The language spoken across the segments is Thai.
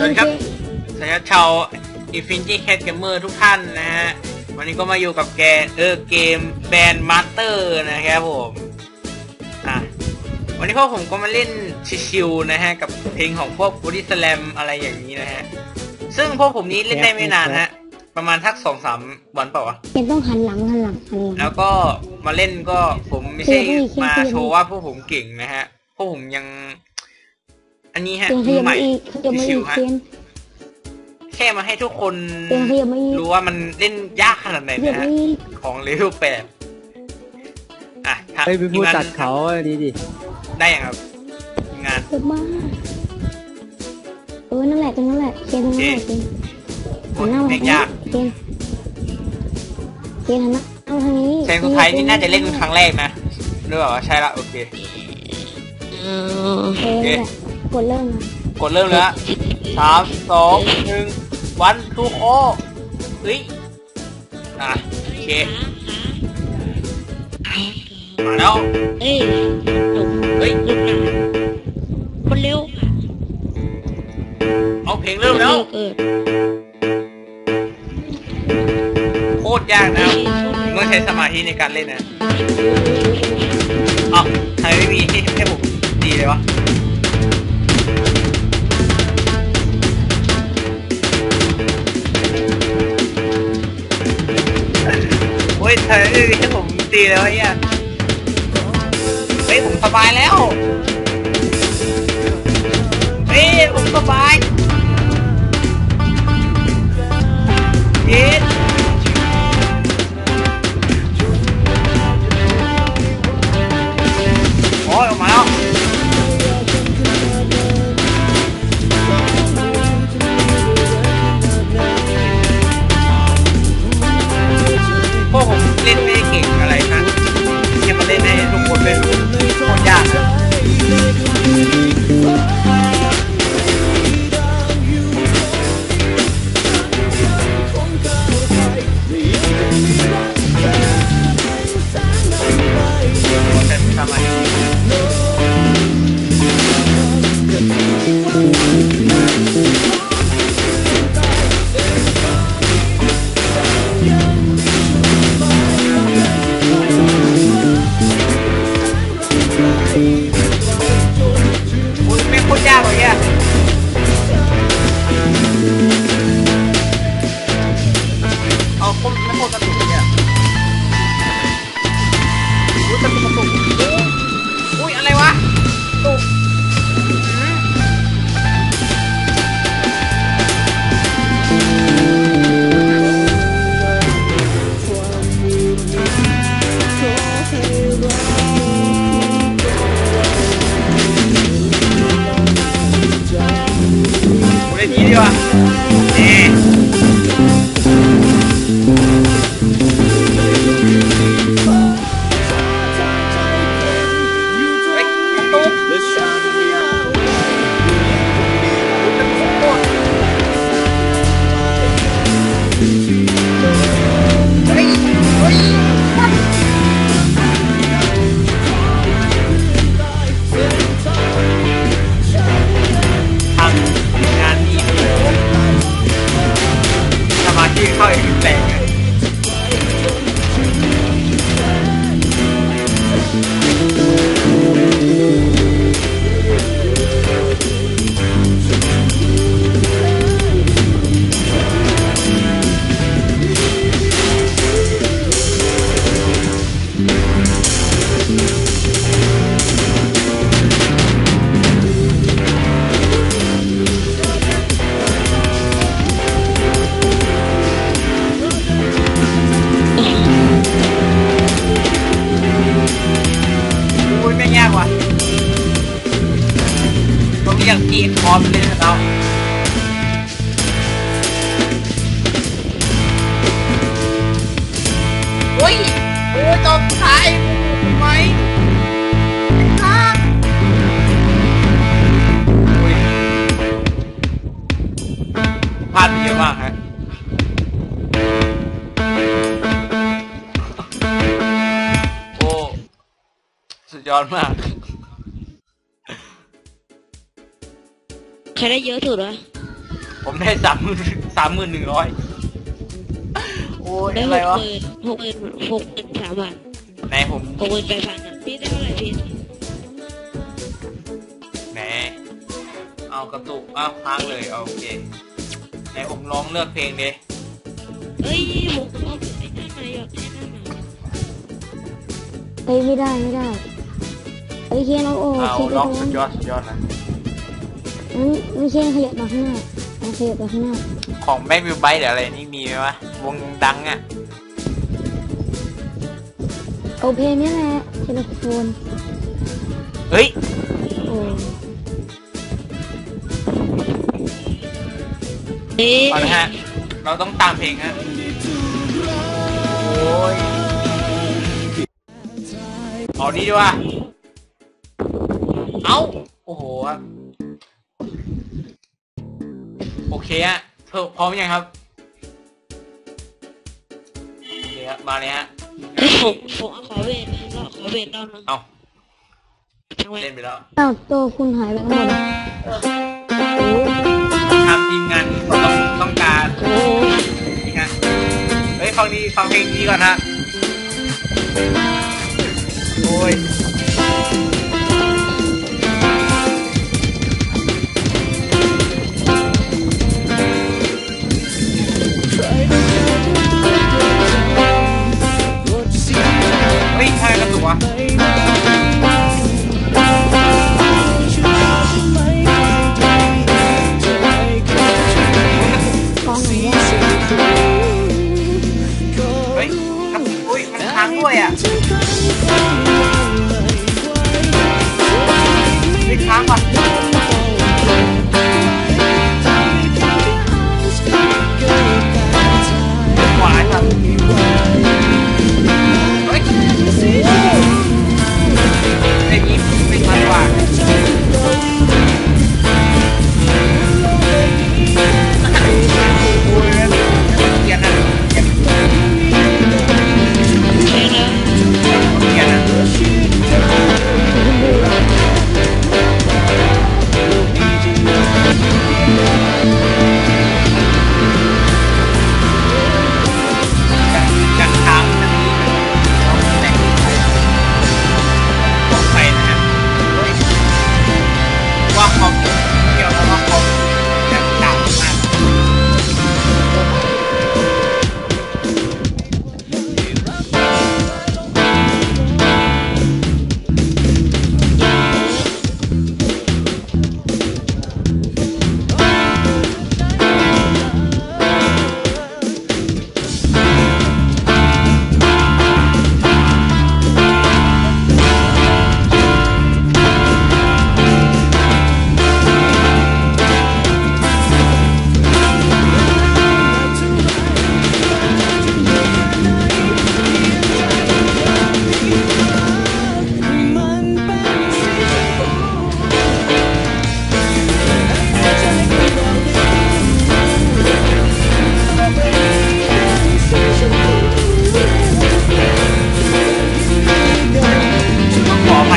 สวัสดีครับโอเคสวัสดีครับชาว Infinity Cat Gamer ทุกท่านนะฮะ วันนี้ก็มาอยู่กับแกเออเกมแบนมาสเตอร์นะครับผม อะ วันนี้พวกผมก็มาเล่นชิวๆนะฮะ กับเพลงของพวก Body Slam อะไรอย่างนี้นะฮะ ซึ่งพวกผมนี้เล่นได้ไม่นานฮะ ประมาณทักสองสามวันเปล่าวะยังต้องหันหลังหันหลังหันหลัง แล้วก็มาเล่นก็ผมไม่ใช่เคียร์ไม่มาเคียร์ไม่โชว์ว่าพวกผมเก่งนะฮะ พวกผมยัง อันนี้ฮะเตียงขมือยับใหมาม่อีกขยับมาชิอีวกๆฮะเตียงแค่มาให้ทุกคนเตียงขยับมาอีกรู้ว่ามันเล่นยากขนาดไหนขยับนะมาฮะ อีกของเลเวลแปดอะถ้าเฮ้ยไปพูดทีมงานตัดเขาอันนี้ดิได้ยังครับทีมงาน ขยับมาเออนั่นแหละตรงนั้นแหละเตียงตรงนั้นแหละเตียงโหหันหน้ามาเพลทางงนี้ยาก เตียงเตียงหันหน้าเอาทางนี้เพลงสุดท้ายนี่น่าจะเล่นครั้งแรกนะหรือเปล่าวะใช่ละโอเค เออนั่นแหละก ดเริ่มนะกดเริ่มเลยละสามสองหนึ่งวันทูโคเฮ้ยอะโอเคมาแล้วเอ้ยหลบเฮ้ยหลบหนังคนเร็วเอาเพลงเริ่มแล้วเกิดโคตรยากนะครับเมื่อใช้สมาธิในการเล่นนะเอ้าทำไมไม่มีให้ให้ผมตีเลยวะ อ้ยเธอไม่มีให้ผมตีแล้วะเนี่ยเฮ้ยผมสบายแล้ว เฮ้ยผมสบาย มากฮะโอ้สุดยอดมากใครได้เยอะสุดวะผมได้สามหมื่นสามหมื่นหนึ่งร้อยโอ้ยได้อะหไรกวะหมื่นหกหมื่นหกหมื่นสามบาทไหนผมหกหมื่นแปดพันอะพี่ได้เท่าไหร่พี่ไหนเอากระตุกเอาพังเลยเอาโอเค ไหนผมลองเลือกเพลงดิเอ้ยผมเอาไอ้นั่นมาอยากได้นั่นมาเฮ้ยไม่ได้ไม่ได้ไอ้ยเคนเอาโอ้เอาเคนไปล็อกตรงสุนั้ดนยอดสุดยอดนะงั้นไม่เคนขยับมาข้างหน้าเอาขยับไปข้างหน้าของแม็กวิวไบต์หรืออะไรนี่มีไหมวะวงดังอะเอาเพลงนี้แหละเทเลโฟนเฮ้ยโอ้ เอ้ยก่อนนะฮะ เราต้องตามเพลงฮะ โอ้ยเอานี่ดีกว่า เอาโอ้โหครับโอเคฮะเพิ่มพร้อมยังครับโอเคครับมาเลยฮะเอ้ยผมผมเอาขอเวทรอบขอเวทรอบนึงเอาทั้งเวทเล่นไปแล้ว อ้าวตัวคุณหายไปไหนหมด โอ้ ทำทีมงานที่เขาต้องต้องการนี่ฮะเฮ้ยฟังดีฟังเพลงนี้ก่อนฮะโอ้ย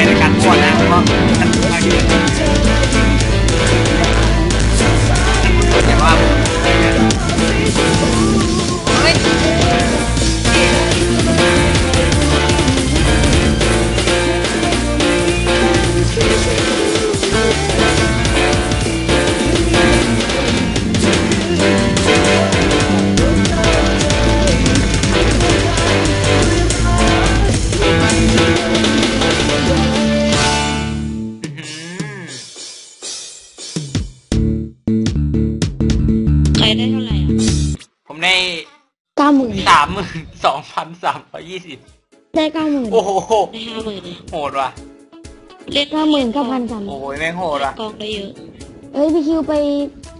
ในการกวนนะเพราะว่าท่าเยอะแต่ว่า โอ้โหได้ห้าหมื่นเลยโหดว่ะ เล่นเก้าหมื่นเก้าพันสามโอ้ยแม่งโหดว่ะกองได้เยอะ เอ้ยพี่คิวไป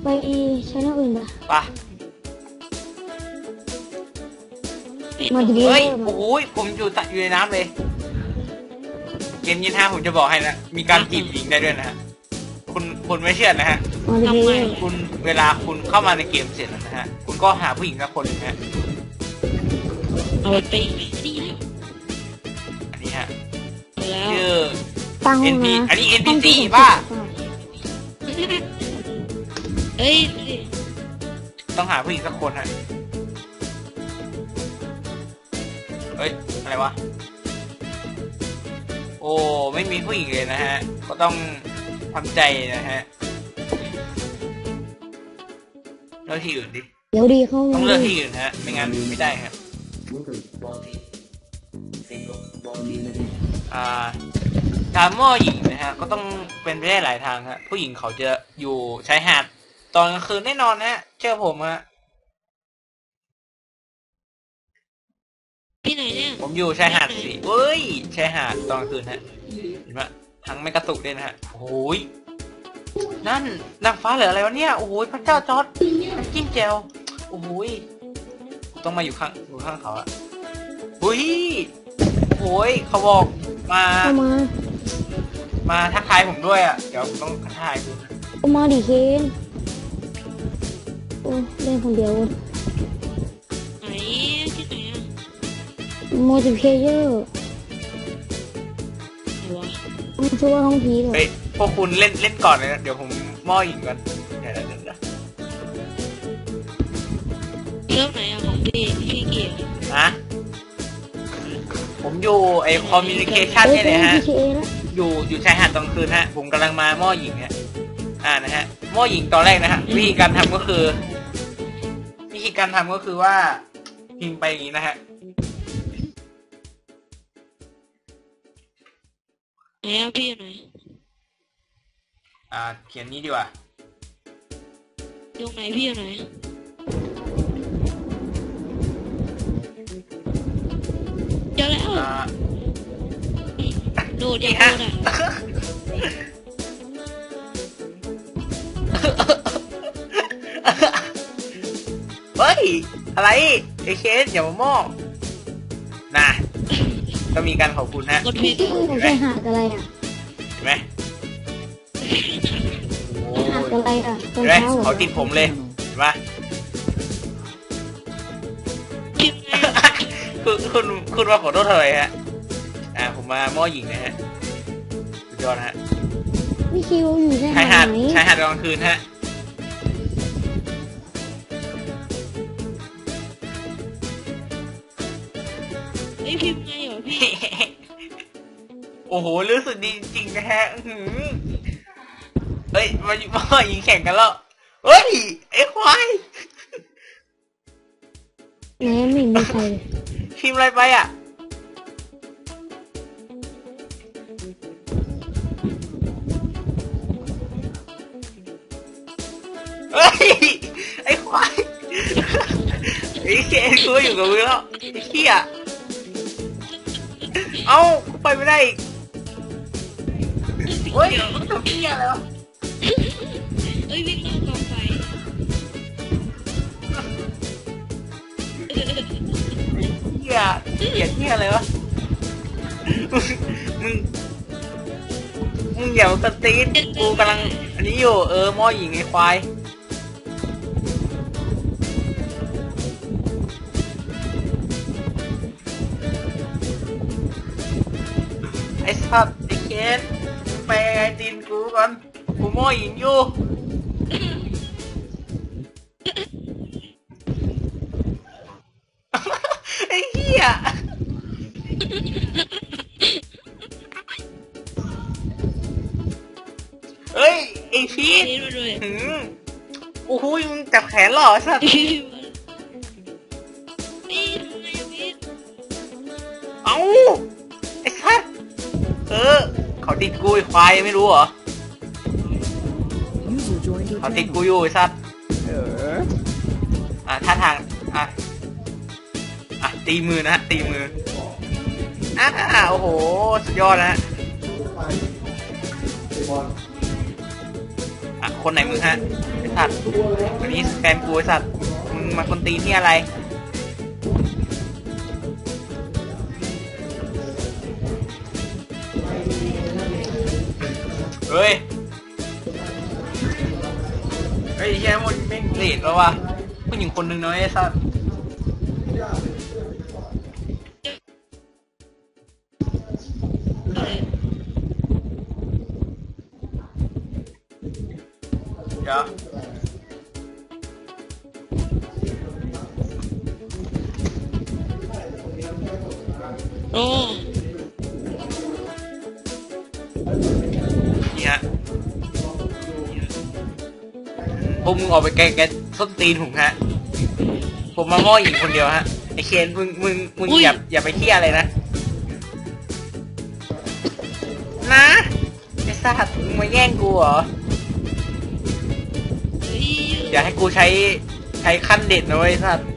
ไปชแนลอื่นปะไปะมาดีเฮ้ยมาโอ้ยผมอยู่ตะอยู่ในน้ำเลย เกมยี่ห้าผมจะบอกให้นะ มีการจีบหญิงได้ด้วยนะฮะ คุณคุณไม่เชื่อนะฮะมาดีทำไมคุณเวลาคุณเข้ามาในเกมเสร็จแล้วนะฮะ คุณก็หาผู้หญิงสักคนหนึงฮะ เอาไป แล้วชื่อ ตั้งห้อง NP นะอันนี้ NPC ห้องที่ผมป่ะเก็บเฮ้ยต้องหาผู้หญิงสักคนฮะเฮ้ย อะไรวะ โอ้ ไม่มีผู้หญิงเลยนะฮะ ก็ต้องทำใจนะฮะเลือกที่อื่นดิ เดี๋ยวดีเข้าต้องมาเลือกที่อื่นฮะ ไม่งั้นไม่ได้ครับอ่า การหม้อหญิงนะฮะก็ต้องเป็นไปได้หลายทางฮะผู้หญิงเขาจะอยู่ชายหาดตอนกลางคืนแน่นอนนะฮะเชื่อผมฮะที่ไหนเนี่ยผมอยู่ชายหาดสิเอ้ยชายหาดตอนกลางคืนฮะเห็นไหมทั้งไม่กระตุกด้วยนะฮะโอ้โหยนั่นนางฟ้าเหลืออะไรวะเนี่ยโอ้โหยพระเจ้าจอร์ดน้ำจิ้มแจวโอ้โหยต้องมาอยู่ข้างอยู่ข้างเขาอะอุ้ยโอ้โหยเขาบอก มาเข้ามามาทักทายผมด้วยอะ เดี๋ยวผมต้องทักทายคุณเข้ามาดิเคนโอ้เล่นคนเดียวไหนที่ไหนอะมัลติเพเยอร์ไหนวะมันชื่อว่าห้องผีเหรอเฮ้ยพวกคุณเล่นเล่นก่อนเลยนะเดี๋ยวผมหม้อหญิงก่อนเดี๋ยวเดี๋ยวเดี๋ยวเริ่มไหนอะของพี่พี่เกียร์นะผมอยู่ไอคอมมิวนิเค ชันเอ้ยเนี่ยเป็นนะฮะพีเคแล้วอยู่อยู่ชายหาดตอนกลางคืนฮะ ผมกำลังมาหม้อหญิงฮะ อ่านะฮะ หม้อหญิงตอนแรกนะฮะ วิธีการทำก็คือ วิธีการทำก็คือว่าพิมพ์ไปอย่างนี้นะฮะไหนอะพี่อยู่ไหนอ่า เขียนนี้ดีกว่าอยู่ไหนพี่อยู่ไหนเจอแล้วอ่าโดดอย่านี่โดฮะดอะเฮ้ย อะไรไอเคนอย่ามามอบนะ ก็มีการขอบคุณฮะกดผิดผมใช่หาดอะไรอะเห็นไหมโอ้หาดยอะไรอะตอเห็นนไหมเช้าเหรเขาอติดผมเลยเห็นปะพิมพ์ไงอะคุณคุณคุณมาขอโทษเธอเลยฮะอ่าผ มมาหม้อหญิงนะฮะสุดยอดนะฮะพี่คิวอยู่ใช่ชายหาหาดดไหนชายหาดตอนกลางคืนฮะไอยพิมพ์ไงเหรอพี่โอ้โหรู้สึกดีจริงๆนะฮะอื้อหือเฮ้ยมามายิงแข่งกันแล้วเฮ้ยไอ้ควายไหนไม่มีใครเลยพิมพ์อะไรไปอะ อ้ควายไอ้เคนกูอยู่กับมึงแล้วไอ้เขี้ยเอ้ากูไปไม่ได้อีกเฮ้ยทำเขี้ยอะไรวะเอ้ยวิ่งรอบกองไฟเหี้ยเหี้ยเหี้ยอะไรวะมึงมึงอย่ามากระตีนกูกำลังอันนี้อยู่เออหม้อหญิงไอ้ควาย ไอ้สัตว์ไอ้เคนไปไอ้ตีนกูก่อนกูหม้อหญิงอยู่ไอ้เหี้ยเฮ้ยไอ้พีทนี่มาด้วยหืมโอ้โหมึงจับแขนเหรอสัตว์พี่พิม ควายไม่รู้เหรอ User joined your เขาติด channel. กูอยู่ไอ้สัตว์เอออะท่าทาง อะ อะ ตีมือนะฮะ ตีมือ อะโอ้โห สุดยอดนะฮะอะ คนไหนมึงฮะ ไอ้สัตว์วันนี้แฟนกูไอ้สัตว์ มึงมาคนตีนี่อะไร เฮ้ยไอ้แค่หมดไม่งเลดแล้ววะผู้หญิงคนหนึ่งน้อยไอ้สัสเดี๋ยวโอ้ วกมึงออกไปแกแกส้นตีนผมฮะ ผมมาหม้อหญิงคนเดียวฮะ ไอเคนมึงมึงมึงอย่าอย่าไปเที่ยอะไรนะ นะไอสัตว์มึงมาแย่งกูเหรอ เฮ้ยอย่าให้กูใช้ใช้ขั้นเด็ดนะเว้ยสัตว์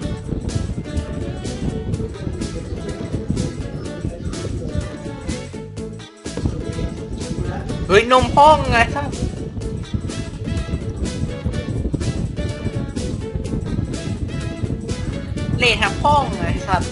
เฮ้ยนมพ่องไงสัตว์ เละทางพ่องไงสัตว์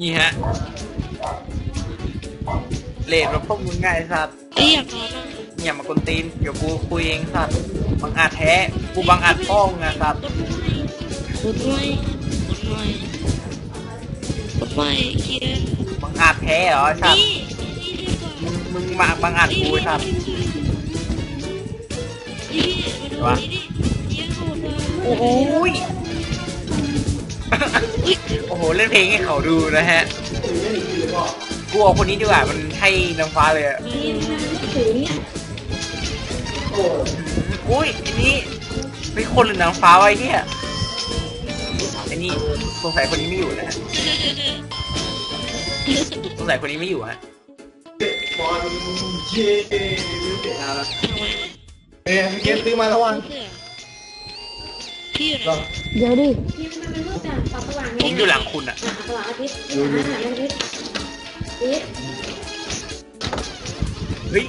นี่ฮะ เละแบบพวกมึงไงสัตว์เฮ้ยอยากนอนอะ อย่ามากวนตีน เดี๋ยวกูคุยเองสัตว์บังอาจแท้ กูบังอาจพ่องนะสัตว์กดไว้กดไว้กดไว้เคลียร์บังอาจแท้เหรอไอ้สัตว์นี่นี่ดีกว่ามึงมึงมาบังอาจกูไอ้สัตว์นี่มาดูนี่ดิเยี่ยมโหดเลยโอ้โหยอุ้ยโอ้โห เล่นเพลงให้เขาดูนะฮะกูเอาคนนี้ดีกว่า มันใช่นางฟ้าเลยอะถือเนี่ยอุ้ยอันนี้ เป็นคนหรือนางฟ้าไอ้เนี่ยอันนี้สงสัยคนนี้ไม่อยู่นะฮะสงสัยคนนี้ไม่อยู่ฮะบอลเย่ไม่เปลี่ยนนาแล้วทำไมเอ้ยเกมซื้อมาแล้ววันเสื้อพี่อยู่ไหนก็เดี๋ยวดิผมอยู่หลังคุณอะดูดูเฮ้ย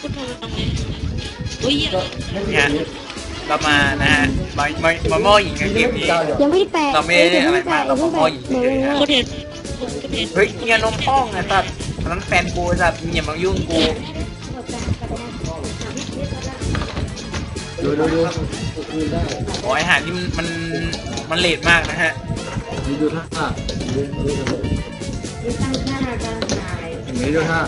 คุณทำอะไรตรงนี้อุ้ยอย่าก็ไม่มีเนี่ย เรามานะฮะมามามาหม้อหญิงกันเกมนี้ยังไม่ได้แปะเราไม่ได้เล่นอะไรมากเราขอพ่อหญิงเฉยๆนะคนเห็นคนเห็นเฮ้ยเนี่ยนมพ่องไอ้สัตว์ตอนนั้นแฟนกูไอ้สัตว์มึงอย่ามายุ่งกูดูดูดูดูได้โอ้ยอาหารนี่มันมันมันเลทมากนะฮะดูดูท่าดูดูดูอย่างนี้ดูท่า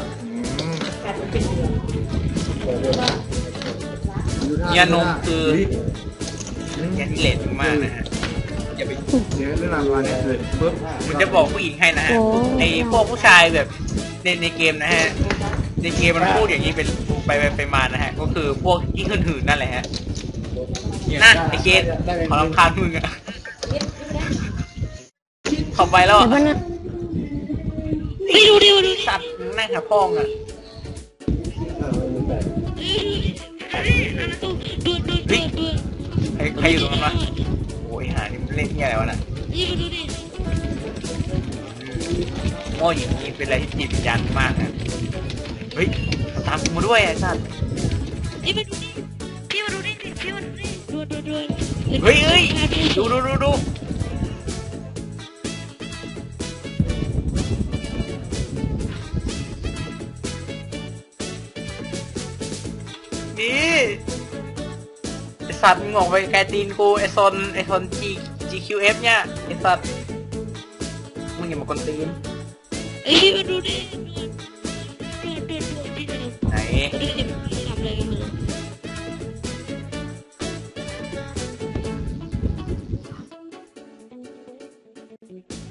อืมดูท่าเนี่ยนมคือดูดิเนี่ยที่เลทมากนะฮะอย่าไปเนี่ยเรื่องราวมาเนี่ยคือปุ๊บมันจะบอกผู้หญิงให้นะฮะโอ้ไอ้พวกผู้ชายแบบในในเกมนะฮะในเกมมันพูดอย่างนี้เป็นไปไปไปมานะฮะ ก็คือพวกที่ขึ้นหื่นนั่นแหละฮะนั่นไอ้เกดขอรำคาญมึงอะเข้าไปแล้วแต่อะว่านะไม่ดูดิมาดูดิสัตว์นั่งหาพ่องอะ ดูดูดูดูดูใครใครอยู่ตรงนั้นวะโอ้ยหานี่มันเล่นที่อะไรวะน่ะนี่ดูดิโม่อหญิงนี่เป็นอะไรที่จิตวิญญาณมากนะเฮ้ยตามกูมาด้วยไอ้สัตว์นี่มาดูดิพี่มาดูดิพี่มาดูดิดูดูดูเฮ้ยเฮ้ยดูดูดูดู สัตว์มึงออกไปไกลตีนกูไอซอนไอซอน G GQF เนี่ยไอสัตว์มึงอย่ามากวนตีนเอ้ยมาดูดิดูดูดูดิดูไหนดูดิทำอะไรกันมึง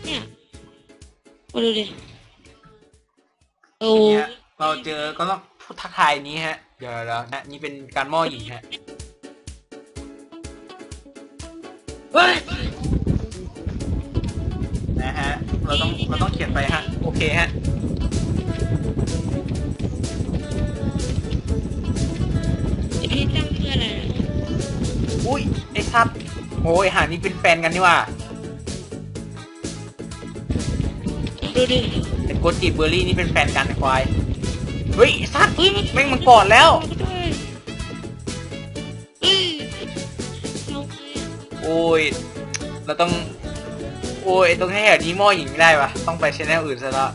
เนี่ยมาดูดิโอ้เนี่ยเราเจอก็ต้องพูดทักทายนี้ฮะ เดี๋ยวแล้วนะนี่เป็นการหม้อหญิงฮะ เฮ้ยนะฮะ เราต้องเราต้องเขียนไปฮะ โอเคฮะไอพี่ตั้งเพื่ออะไรอุ้ยไอ้ซับโอ้ยหานี่เป็นแฟนกันนี่ว่าดูดิไอ้โกจิเบอร์รี่นี่เป็นแฟนกันไอ้ควาย เฮ้ยไอ้ซับเฮ้ยมันแม่งมันกอดแล้วเโอ้ย เราต้อง โอ้ยตรงแถวนี้หม้อหญิงไม่ได้ปะต้องไปชแนลอื่นซะแล้ว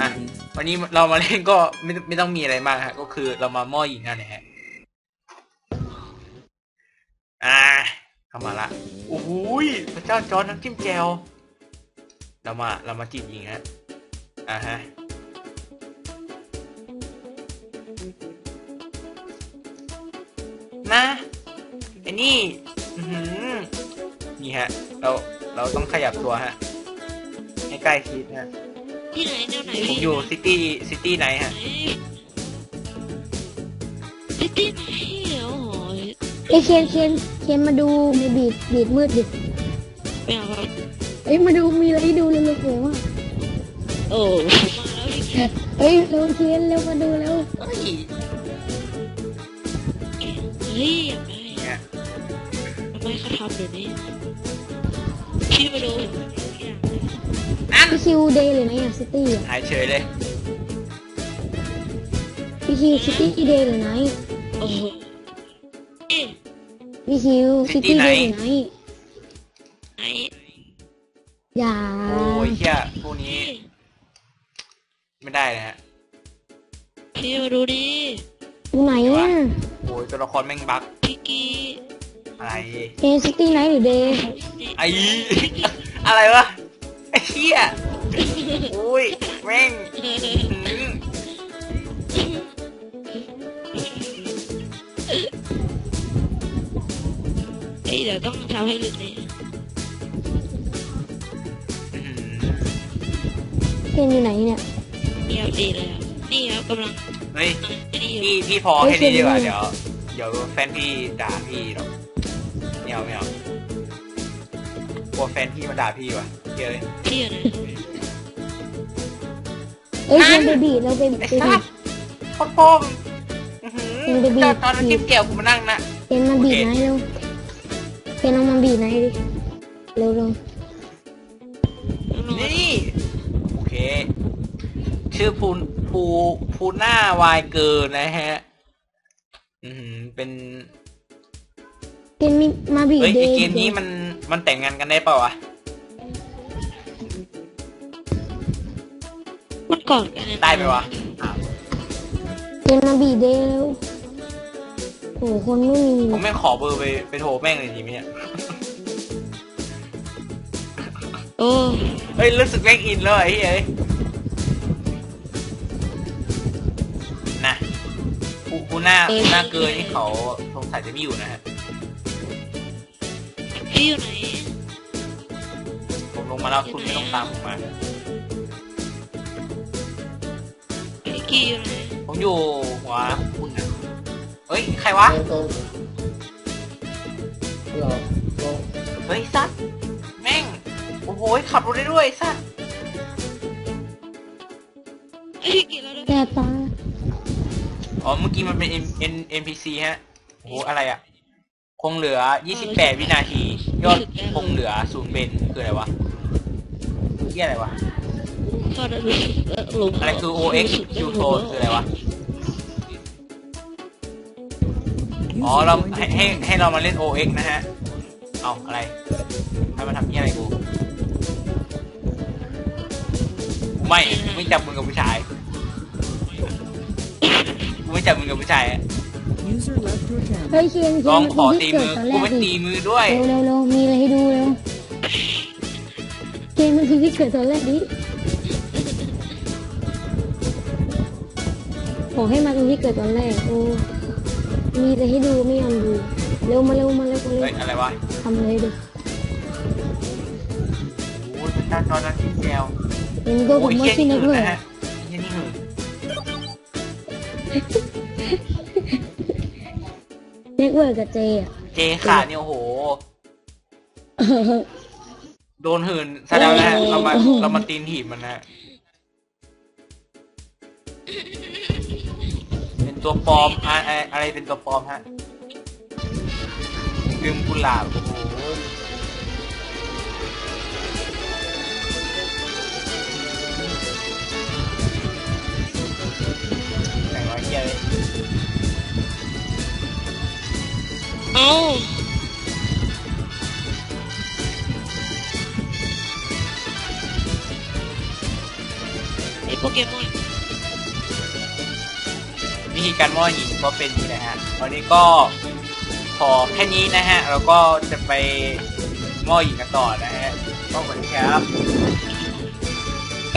อะวันนี้เรามาเล่นก็ไม่ไม่ต้องมีอะไรมากฮะ ก็คือเรามาหม้อหญิงนั่นแหละฮะอ่าเข้ามาละโอ้โหยพระเจ้าจอร์ดน้ำจิ้มแจวเรามาเรามาจีบยิงฮะอ่าฮะ นะไอ้นี่อื้อหือนี่ฮะ เราเราต้องขยับตัวฮะ ให้ใกล้ชิดฮะที่ไหนแนวไหนผมอยู่ซิตี้ซิตี้ไหนฮะซิตี้ไหนโอ้โหไอ้ยเคนเคนเคนมาดูในบีดบีดมืดดิไม่เอาครับเอ้ยมาดูมีอะไรให้ดูเร็วๆเร็วอะโอ้ผมมาแล้วพี่แกเอ้ยเร็วเคนเร็วมาดูเร็ว เฮ้ยเฮ้ยอยากได้เนี่ยทำไมเขาทำแบบนี้พี่มาดูนั่นพี่คิวเดย์เลยนะอย่างซิตี้อะหายเฉยเลย พี่คิวซิตี้เดย์เลยนะโอ้โหเอ๊ะพี่คิวซิตี้เดย์เลยนะไหนอย่าโอ้ยเฮียพวกนี้ ไม่ได้เลยฮะพี่มาดูดิ ดูไหนอะโอ้ยตัวละครแม่งบั๊กพี่กี้อะไรเคนซิตี้ไนท์หรือเดย์ไอ้อะไรวะไอ้เฮียโอ้ยแม่งอื้อหือเอ้ยเดี๋ยวต้องทำให้หลุดเลยอื้อหือเคนอยู่ไหนเนี่ยนี่ครับดีเลยครับนี่ครับกำลังเฮ้ยอันนี้อยู่ พี่พี่พอแค่นี้ดีกว่าเดี๋ยวเดี๋ยวแฟนพี่ด่าพี่หรอกไม่เอาไม่เอากลัวแฟนพี่มาด่าพี่ว่ะเยอะเลยพี่อยู่ไหนเอ้ยเคนไปบีดเราไปไอ้ไปบีสัดสโคตรโป้งอื้อหือมึงไปบีบเจ้าตอนนั้นทิปแก้วกูมานั่งนะเคนมาบีดไนท์เร็วเคนเอามาบีดไนท์ดิเร็วเร็วนี่โอเค ชื่อภู ภูภูหน้าวายเกินนะฮะ อือหือเป็นเคนมีมาบีดเฮ้ยเดไอย์เกมนี้มันมันแต่งงานกันได้เปล่าวะมันก่อนกันนะได้ไหมวะอ้าวเคนมาบีดเดย์เร็วโอ้โหคนไม่มีผมแม่งขอเบอร์ไปไปโทรแม่งเลยดีไหมเนี่ยโอ้เฮ้ยรู้สึกแม่งอินเลยไอ้เฮ้ย ภูภูหน้าภูหน้าเกินนี่เขาสงสัยจะไม่อยู่นะฮะพี่อยู่ไหนผมลงมาแล้วคุณไม่ต้องตามผมมาพี่กี้อยู่ไหนผมอยู่หัวคุณนะเฮ้ยใครวะตรงหรอตรงเฮ้ยสัตว์แม่งโอ้โหขับรถได้ด้วยสัตว์เอ้ยพี่กี้แล้วด้วยแก่ตา อ๋อเมื่อกี้มันเป็น M N N P C ฮะโอ้โหอะไรอะ คงเหลือ 28 วินาที ยอดคงเหลือศูนย์เบนคืออะไรวะเหียอะไรวะก็ได้รู้สึกเออหลงอะไรคือ O X Q Tone คืออะไรวะอ๋อเราให้ให้ให้เรามาเล่น O X นะฮะ เอาอะไรให้มันทำเหียอะไรกู ไม่กูไม่จับมือกับผู้ชาย กูไม่จับมือกับผู้ชายอะ User left your channel. เฮ้ยเคนเคนลองขอมาตีที่มืเกิอดตอนแรกูกไม่ดิตีมือด้วย เร็วเร็วเร็วมีอะไรให้ดูเร็วเคนมันคือที่เกิดตอนแรกดิขอให้มาตรงที่เกิดตอนแรกโอ้มีอะไรให้ดูไม่ยอมดู เร็วมาเร็วมาเร็วมาเร็วเฮ้ยอะไรวะทำเลยดิโอ้ยเป็นการจอนั้นที่แจวเห็นก็ผมว่าชื่อนักด้วยนะฮะ เน็กเวิร์กับเจอะเจขาดเนี่ยโอ้โห โดนหืนแสดงนะฮะเรามาเรามาตีนถีบมันนะฮะเป็นตัวปลอมอะอะไรอะไรเป็นตัวปลอมฮะลืมกุหลาบโอ้โหไหนวะเฮียเลย เอ้าไอ้โปเกมอนวิธีการม่อหินก็เป็นอย่างนี้นะฮะวันนี้ก็ขอแค่นี้นะฮะแล้วก็จะไปหม้อหญิงกันต่อนะฮะก็สวัสดีครับไป